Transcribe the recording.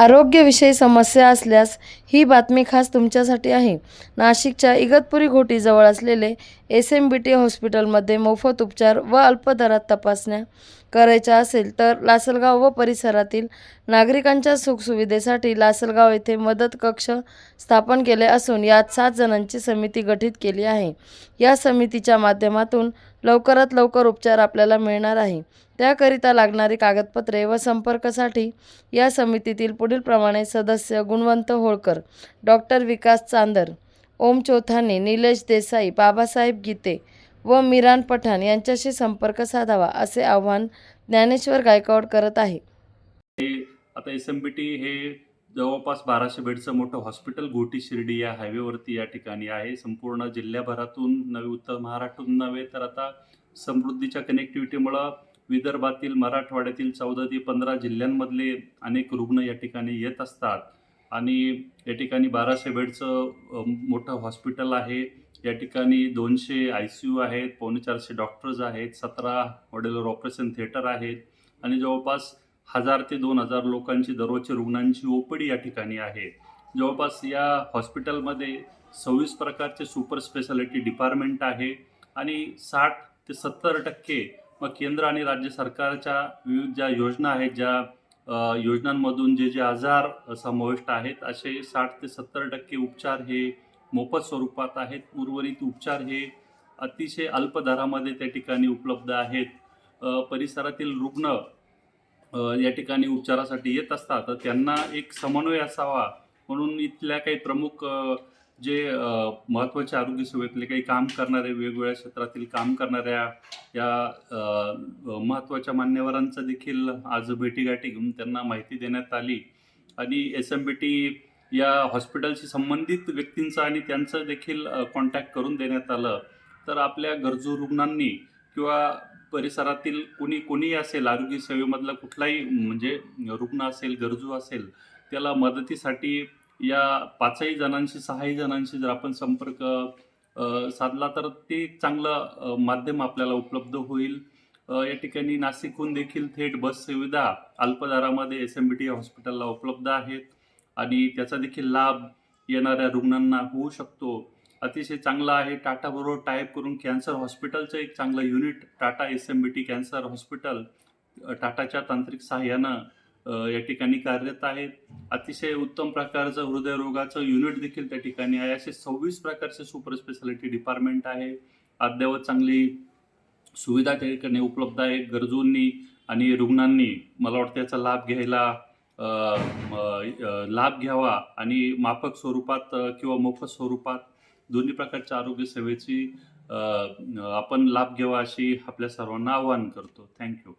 आरोग्यविषयी समस्या असल्यास ही बातमी खास तुमच्यासाठी आहे. नाशिकच्या इगतपुरी घोटीजवळ असलेले एस एम बी टी हॉस्पिटलमध्ये मोफत उपचार व अल्प दरात तपासण्या करायच्या असेल तर लासलगाव व परिसरातील नागरिकांच्या सुखसुविधेसाठी लासलगाव येथे मदत कक्ष स्थापन केले असून यात सात जणांची समिती गठीत केली आहे. या समितीच्या माध्यमातून लवकरात लवकर उपचार आपल्याला मिळणार आहे. त्याकरिता लागणारी कागदपत्रे व संपर्कासाठी या समितीतील पुढील प्रमाणे सदस्य गुणवंत होळकर डॉक्टर विकास चांदर ओम चौथाने निलेश देसाई बाबासाहेब गीते व मिरान पठाण यांच्याशी संपर्क साधावा असे आवाहन ज्ञानेश्वर गायकवाड करत आहे. आता एस एम बी टी हे जवळपास बाराशे बेडचं मोठं हॉस्पिटल घोटी शिर्डी या हायवेवरती या ठिकाणी आहे. संपूर्ण जिल्ह्याभरातून नवे उत्तर महाराष्ट्रातून नव्हे तर आता समृद्धीच्या कनेक्टिव्हिटीमुळं विदर्भातील मराठवाड्यातील चौदा ते पंधरा जिल्ह्यांमधले अनेक रुग्ण या ठिकाणी येत असतात. आणि या ठिकाणी बाराशे बेडचं मोठं हॉस्पिटल आहे. या ठिकाणी दोनशे आय सी यू आहेत पावणे चारशे डॉक्टर्स आहेत सतरा मॉड्युलर ऑपरेशन थिएटर आहेत आणि जवळपास हजार ते दोन हजार लोकांची दररोजची रुग्णांची ओपडी या ठिकाणी आहे. जवळपास या हॉस्पिटलमध्ये सव्वीस प्रकारचे सुपर स्पेशालिटी डिपार्टमेंट आहे आणि साठ ते सत्तर टक्के मग केंद्र आणि राज्य सरकारच्या विविध ज्या योजना आहेत ज्या योजनांमधून जे जे आजार समाविष्ट आहेत असे साठ ते सत्तर टक्के उपचार हे मोफत स्वरूपात आहेत. उर्वरित उपचार हे अतिशय अल्प दरामध्ये त्या ठिकाणी उपलब्ध आहेत. परिसरातील रुग्ण या ठिकाणी उपचारासाठी येत असतात. तर त्यांना एक समन्वय असावा म्हणून इथल्या काही प्रमुख जे अ, महत्त्वाचे आरोग्य सेवेतले काही काम करणारे वेगवेगळ्या क्षेत्रातील काम करणाऱ्या या महत्त्वाच्या मान्यवरांचं देखील आज भेटीगाठी घेऊन त्यांना माहिती देण्यात आली. आणि एस एम बी टी या हॉस्पिटलशी संबंधित व्यक्तींचा आणि त्यांचं देखील कॉन्टॅक्ट करून देण्यात आलं. तर आपल्या गरजू रुग्णांनी किंवा परिसरातील कोणी कोणी असेल आरोग्य सेवेमधला कुठलाही म्हणजे रुग्ण असेल गरजू असेल त्याला मदतीसाठी या पाचही जणांशी सहाही जणांशी जर आपण संपर्क साधला तर ते एक चांगलं माध्यम आपल्याला उपलब्ध होईल. या ठिकाणी नाशिकहून देखील थेट बस सुविधा अल्पदारामध्ये एस एम बी टी हॉस्पिटलला उपलब्ध आहेत आणि त्याचा देखील लाभ येणाऱ्या रुग्णांना होऊ शकतो. अतिशय चांगला आहे. टाटाबरोबर टाईप करून कॅन्सर हॉस्पिटलचं एक चांगलं unit Tata S M B T cancer hospital टाटाच्या तांत्रिक सहाय्यानं या ठिकाणी कार्यरत आहेत. अतिशय उत्तम प्रकारचं हृदयरोगाचं युनिट देखील त्या ठिकाणी आहे. असे सव्वीस प्रकारचे सुपर स्पेशालिटी डिपार्टमेंट आहे. अद्ययावत चांगली सुविधा त्या ठिकाणी उपलब्ध आहे. गरजूंनी आणि रुग्णांनी मला वाटतं याचा लाभ घ्यायला लाभ घ्यावा आणि माफक स्वरूपात किंवा मोफत स्वरूपात दोन्ही प्रकारच्या आरोग्य सेवेची आपण लाभ घ्यावा अशी आपल्या सर्वांना आवाहन करतो. थँक्यू